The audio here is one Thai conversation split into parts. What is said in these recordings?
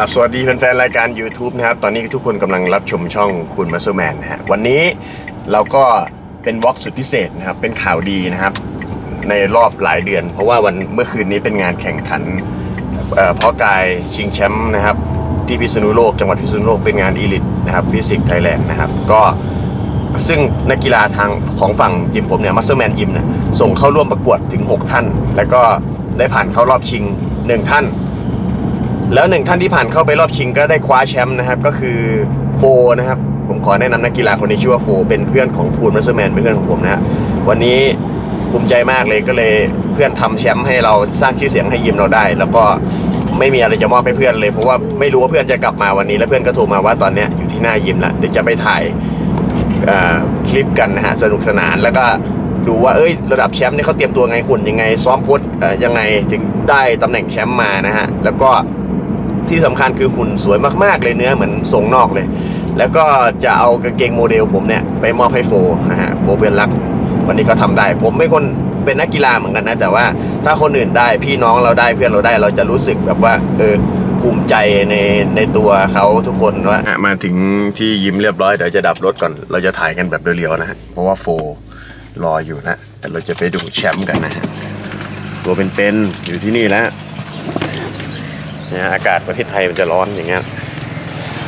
ครับสวัสดีแฟนๆรายการ YouTube นะครับ ตอนนี้ทุกคนกำลังรับชมช่องคุณมาสเตอร์แมนนะฮะวันนี้เราก็เป็นวอล์กสุดพิเศษนะครับ เป็นข่าวดีนะครับ ในรอบหลายเดือน เพราะว่าวันเมื่อคืนนี้เป็นงานแข่งขันเพาะกายชิงแชมป์นะครับ ที่พิษณุโลกจังหวัดพิษณุโลกเป็นงานอีลิทนะครับฟิสิกส์ไทยแลนด์นะครับก็ซึ่งนักกีฬาทางของฝั่งยิมผมเนี่ยมาสเตอร์แมนยิมเนี่ยส่งเข้าร่วมประกวดถึง 6 ท่าน แล้วก็ได้ผ่านเข้ารอบชิง 1 ท่าน แล้วหนึ่งท่านที่ผ่านเข้าไปรอบชิงก็ได้คว้าแชมป์นะครับ ก็คือโฟนะครับ ผมขอแนะนำนักกีฬาคนนี้ชื่อว่าโฟ เป็นเพื่อนของพูนมัสเซอร์แมนเป็นเพื่อนของผมนะฮะวันนี้ภูมิใจมากเลยก็เลยเพื่อนทำแชมป์ให้เราสร้างชื่อเสียงให้ยิมเราได้ แล้วก็ไม่มีอะไรจะมอบให้เพื่อนเลย เพราะว่าไม่รู้ว่าเพื่อนจะกลับมาวันนี้แล้วเพื่อนก็โทรมาว่าตอนนี้อยู่ที่หน้ายิมแล้วเดี๋ยวจะไปถ่ายคลิปกันนะฮะสนุกสนานแล้วก็ดูว่าเอ้ยระดับแชมป์เนี่ยเขาเตรียมตัวไงหุ่นยังไงซ้อมพสเอ่อยังไงถึงได้ตำแหน่งแชมป์มานะฮะแล้วก็ ที่สำคัญคือหุ่นสวยมากๆเลยเนื้อเหมือนทรงนอกเลย แล้วก็จะเอากางเกงโมเดลผมเนี่ยไปมอบให้โฟนะฮะโฟเบียนรักวันนี้เขาทำได้ ผมไม่คนเป็นนักกีฬาเหมือนกันนะ แต่ว่าถ้าคนอื่นได้พี่น้องเราได้เพื่อนเราได้เราจะรู้สึกแบบว่า เออภูมิใจในในตัวเขาทุกคนว่ามาถึงที่ยิมเรียบร้อยเดี๋ยวจะดับรถก่อน เราจะถ่ายกันแบบเรียวๆนะฮะเพราะว่าโฟรออยู่นะแต่เราจะไปดูแชมป์กันนะฮะตัวเป็นๆอยู่ที่นี่แล้ว นะอากาศประเทศไทยมันจะร้อนอย่างเงี้ย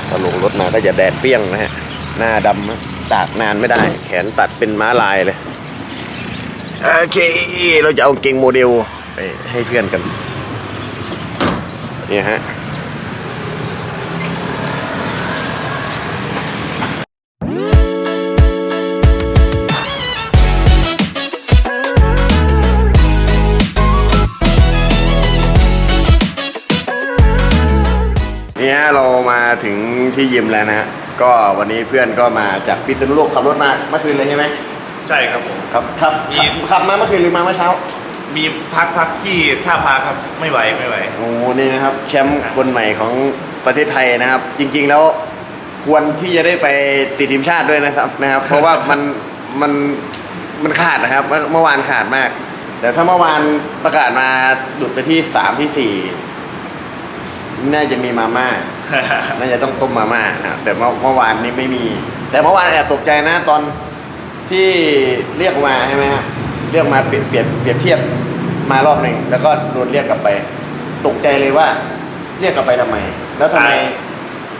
พอลงรถมาก็จะแดดเปรี้ยงนะฮะ หน้าดำตากนานไม่ได้ แขนตัดเป็นม้าลายเลย โอเค เราจะเอาเกงโมเดลไปให้เพื่อนกันเนี่ยฮะ นี่ฮะเรามาถึงที่ยิมแล้วนะฮะก็วันนี้เพื่อนก็มาจากพิษณุโลกขับรถมาเมื่อคืนเลยใช่ไหมใช่ครับผม ครับครับมี ขับขับมาเมื่อคืนหรือมาเมื่อเช้ามีพักพักที่ท่าพาครับไม่ไหวไม่ไหว โอ้โหนี่นะครับแชมป์คนใหม่ของประเทศไทยนะครับ จริงๆแล้วควรที่จะได้ไปติดทีมชาติด้วยนะครับนะครับ เพราะว่ามันมันมันขาดนะครับเมื่อเมื่อวานขาดมาก แต่ถ้าเมื่อวานประกาศมาหลุดไปที่สามที่สี่ น่าจะมีมาม่า น่าจะต้องต้มมาม่านะครับแต่เมื่อเมื่อวานนี้ไม่มี แต่เมื่อวานแอบตกใจนะตอนที่เรียกมาใช่ไหมฮะเรียกมาเปรียบเปรียบเปรียบเทียบมารอบหนึ่งแล้วก็โดนเรียกกลับไป ตกใจเลยว่า เรียกกลับไปทำไม แล้วทำไมใช่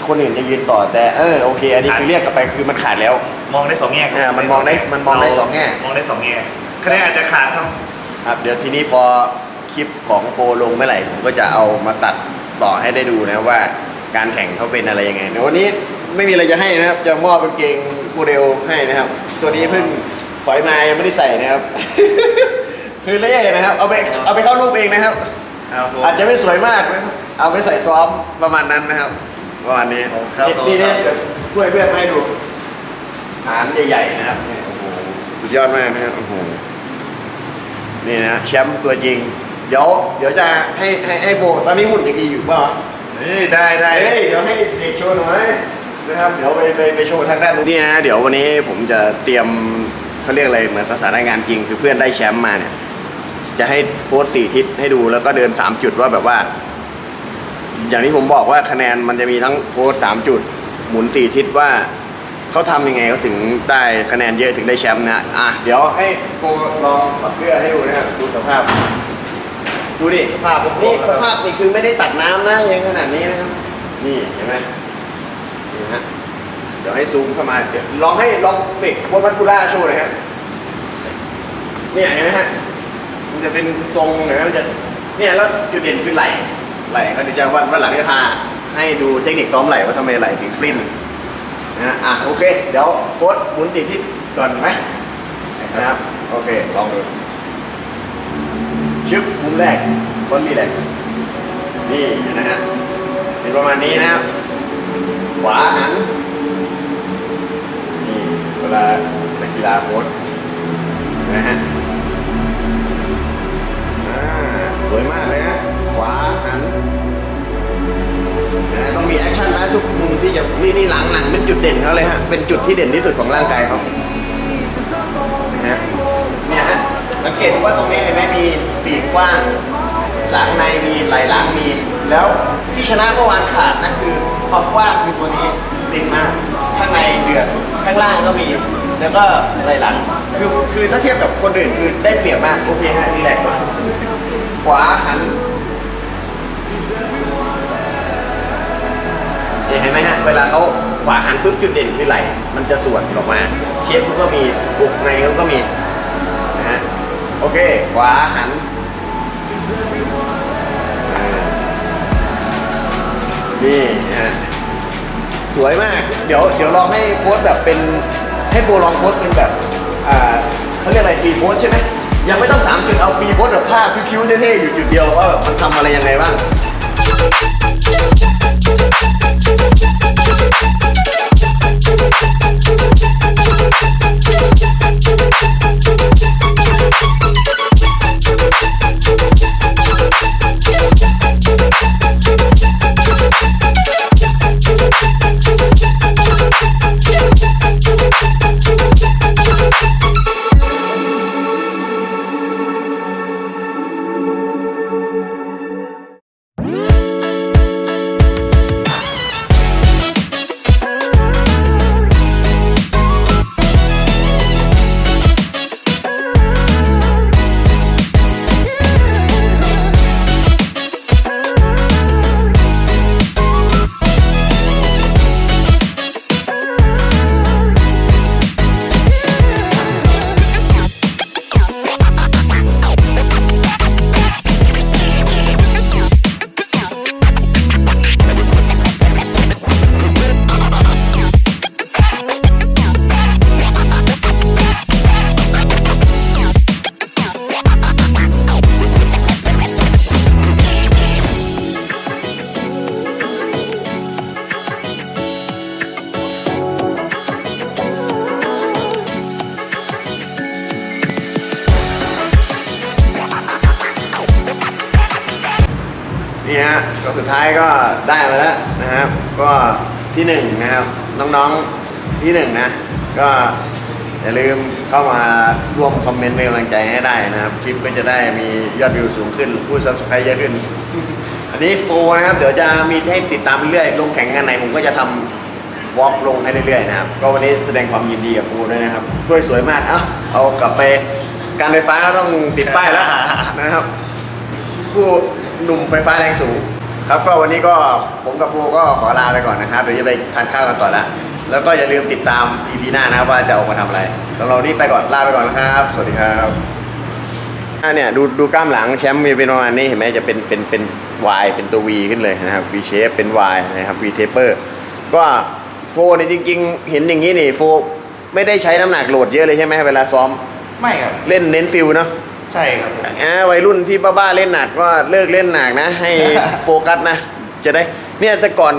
คนอื่นจะยืนต่อแต่เออโอเค อันนี้คือเรียกกลับไปคือมันขาดแล้ว มองได้สองแง่ครับอ่ามันมองได้มันมองได้สองแง่ มองได้สองแง่คะแนนอาจจะขาดครับ ครับเดี๋ยวทีนี้พอคลิปของโฟลงเมื่อไหร่ผมก็จะเอามาตัด ต่อให้ได้ดูนะว่าการแข่งเขาเป็นอะไรยังไงเดี๋ยววันนี้ไม่มีอะไรจะให้นะครับ จะมอบกางเกงโมเดลให้นะครับ ตัวนี้เพิ่งปล่อยมายังไม่ได้ใส่นะครับ คือเล่นะครับ เอาไปเอาไปเข้ารูปเองนะครับ ครับผม อาจจะไม่สวยมากนะครับเอาไปใส่ซ้อมประมาณนั้นนะครับ ประมาณนี้ครับนี่นี่เนี่ยเดี๋ยวช่วยเพื่อนให้ดูฐานใหญ่ๆนะครับเนี่ยโอ้โหสุดยอดมากนะครับโอ้โหนี่นะแชมป์ตัวจริง เดี๋ยวเดี๋ยวจะให้ให้ให้โบตอนนี้หุ่นยังดีอยู่เปล่าเฮ้ยได้ได้เฮ้ยเดี๋ยวให้เด็กโชว์หน่อยนะครับเดี๋ยวไปไปไปโชว์ทางด้านนู้นนี่นะเดี๋ยววันนี้ผมจะเตรียมเขาเรียกอะไรเหมือนสถานการณ์จริงคือเพื่อนได้แชมป์มาเนี่ย จะให้โพสต์สี่ทิศให้ดูแล้วก็เดินสามจุดว่าแบบว่า อย่างที่ผมบอกว่าคะแนนมันจะมีทั้งโพสต์สามจุด หมุนสี่ทิศว่าเขาทำยังไงเขาถึงได้คะแนนเยอะถึงได้แชมป์นะฮะอะเดี๋ยวให้โฟลองปัดเสื้อให้ดูนะครับดูสภาพ ดูดิสภาพนี่สภาพนี่คือไม่ได้ตัดน้ำนะยังขนาดนี้นะครับ นี่เห็นไหมนี่ฮะเดี๋ยวให้ซูมเข้ามาเดี๋ยวลองให้ลองเฟกบนวัตคูล่าโชว์หน่อยฮะเนี่ยเห็นไหมฮะมันจะเป็นทรงเห็นไหมมันจะเนี่ยแล้วจุดเด่นคือไหล่ไหล่เขาจะวันวันหลังจะพาให้ดูเทคนิคซ้อมไหล่ว่าทำไมไหล่ถึงปลิ้นนะฮะอะโอเค เดี๋ยวโค้ดหมุนสี่ทิศก่อนไหมนะครับ โอเค ลองดู ชึบมุมแรกต้นรีแลกนี่นะฮะเป็นประมาณนี้นะครับขวาหันนี่เวลานักกีฬาโพสนะฮะอ่าสวยมากเลยนะขวาหันนะต้องมีแอคชั่นนะทุกมุมที่จะนี่นี่หลังหลังเป็นจุดเด่นเขาเลยฮะเป็นจุดที่เด่นที่สุดของร่างกายเขานะฮะเนี่ยฮะสังเกตดูว่าตรงนี้เห็นไหมมี ปีกกว้าง หลังในมีไหล่หลังมี แล้วที่ชนะเมื่อวานขาดนั่นคือความกว้างคือตัวนี้เด่นมากข้างในเดือดข้างล่างก็มี แล้วก็อะไรหลัง คือคือถ้าเทียบกับคนอื่นคือได้เปรียบมากโอเคฮะนี่แหลกว่าขวาหันเนี่ยเห็นไหมฮะเวลาเขาขวาหันปุ๊บจุดเด่นคือไหลมันจะส่วนออกมา เชฟเขาก็มีบุกในเขาก็มีนะฮะโอเค ขวาหัน นี่ฮะสวยมาก เดี๋ยวเดี๋ยวลองให้โพสแบบเป็นให้โบลองโพสเป็นแบบอ่าเขาเรียกอะไรฟรีโพสใช่ไหมยังไม่ต้องสามจุดเอาฟรีโพสแบบภาคิ้วๆเท่ๆอยู่จุดเดียวว่าแบบมันทำอะไรยังไงบ้าง นี่ฮะก็สุดท้ายก็ได้มาแล้วนะครับ ก็ที่หนึ่งนะครับ น้องๆที่หนึ่งนะ ก็อย่าลืมเข้ามาร่วมคอมเมนต์เป็นกำลังใจให้ได้นะครับ คลิปก็จะได้มียอดวิวสูงขึ้น ผู้ซับสไครต์เยอะขึ้น อันนี้โฟนะครับ เดี๋ยวจะมีให้ติดตามเรื่อยลงแข่งกันไหนผมก็จะทำวอล์กลงให้เรื่อยๆนะครับ ก็วันนี้แสดงความยินดีกับโฟด้วยนะครับถ้วยสวยมากเอ้าเอากลับไปการไฟฟ้าก็ต้องติดป้ายแล้วนะครับผู้ หนุ่มไฟฟ้าแรงสูง ครับก็วันนี้ก็ผมกับโฟก็ขอลาไปก่อนนะครับเดี๋ยวจะไปทานข้าวกันต่อแล้วแล้วก็อย่าลืมติดตาม EP หน้านะครับว่าจะออกมาทำอะไรสำหรับวันนี้ไปก่อนลาไปก่อนนะครับ สวัสดีครับอ่าเนี่ยดูดูกล้ามหลังแชมป์มีเป็นประมาณนี้เห็นไหมจะเป็นเป็นเป็น Y เป็นตัว V ขึ้นเลยนะครับ V shape เป็น Y นะครับ V taper ก็โฟเนี่ยจริง ๆ เห็นอย่างนี้นี่โฟไม่ได้ใช้น้ำหนักโหลดเยอะเลยใช่ไหมเวลาซ้อม ไม่ครับ เล่นเน้นฟิลเนาะ ใช่ครับผมอ่าวัยรุ่นที่บ้าๆเล่นหนักก็เลิกเล่นหนักนะ ให้โฟกัสนะ จะได้เนี่ยแต่ก่อน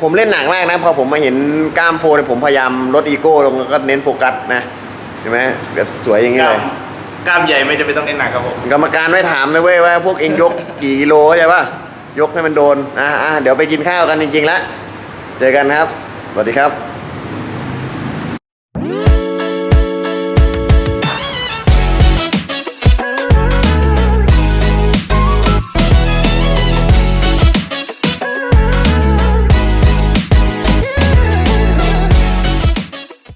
ผมเล่นหนักมากนะพอผมมาเห็นกล้ามโฟเนี่ยผมพยายามลดอีโก้ลงแล้วก็เน้นโฟกัสนะเห็นไหมแบบสวยอย่างกนี้ล้าเลมยกล้ามใหญ่ไม่จะเป็นต้องเอ็นหนักครับผมกรรมการไม่ถามเลยเว้ยว่าพวกเองยกกี่กิโลใช่ป่ะยกให้มันโดนอะอะเดี๋ยวไปกินข้าวกันจริงๆแล้วเจอกันครับสวัสดีครับ